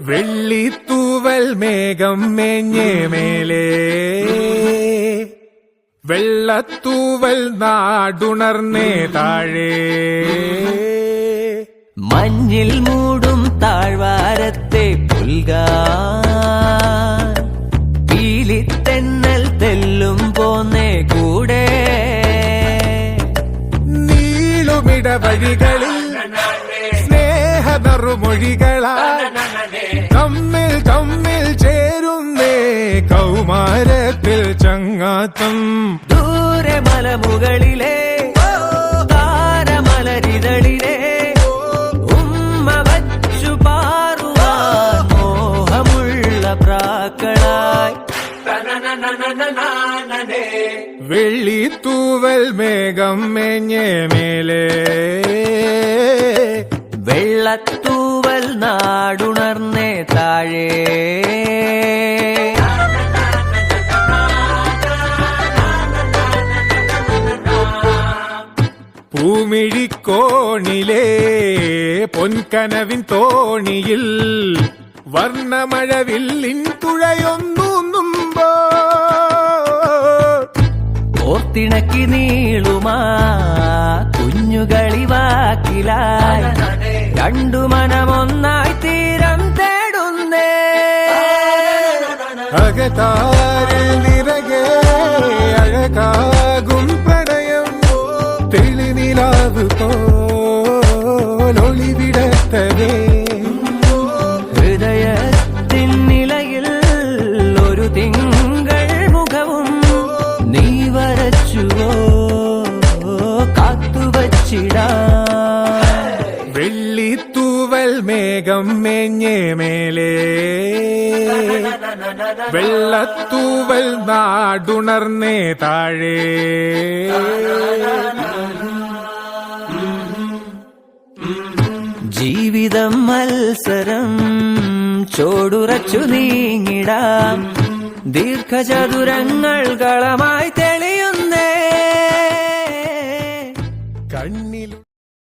വെള്ളിത്തൂവൽ മേഘം മേഞ്ഞേ മേലേ. വെള്ളത്തൂവൽ നാടുണർന്നേ താഴേ. മഞ്ഞിൽ മൂടും താഴ്വാരത്തെ പുൽക പീലിത്തെന്നൽ തെല്ലും പോന്നേ കൂടെ. നീളുമിട വഴികളിൽ സ്നേഹ കൗമാരത്തിൽ ചങ്ങാത്തം ദൂരെ മലമുകളിലെ താരമലരിതളിലെ ഉമ്മ വച്ചു പാറുവാൻ മോഹമുള്ള പ്രാക്കളായി വെള്ളിത്തൂവൽ മേഘം മേഞ്ഞേ മേലേ വെള്ളത്തൂവൽ നാടുണർന്നേ താഴേ പൂമിഴിക്കോണിലേ പൊൻകനവിൻ തോണിയിൽ വർണമഴവില്ലിൻ തുഴയൊന്നുമ്പോ ഓർത്തിണക്കി നീളുമാ കുഞ്ഞുകളി വാക്കിലായി രണ്ടു മനമൊന്നായി തീരം തേടുന്നേ. അകതാരിൽ പോലൊളിവിടത്തവേ ഹൃദയത്തിൻ നിലയിൽ ഒരു തിങ്കൾ മുഖവും നീ വരച്ചുവോ? കാത്തുവച്ചിടാ. വെള്ളിത്തൂവൽ മേഘം മേഞ്ഞേ മേലേ. വെള്ളത്തൂവൽ നാടുണർന്നേ താഴേ. ജീവിതം മത്സരം. ചോടുറച്ചു നീങ്ങിടാം. ദീർഘചതുരങ്ങൾ കളമായി തെളിയുന്നേ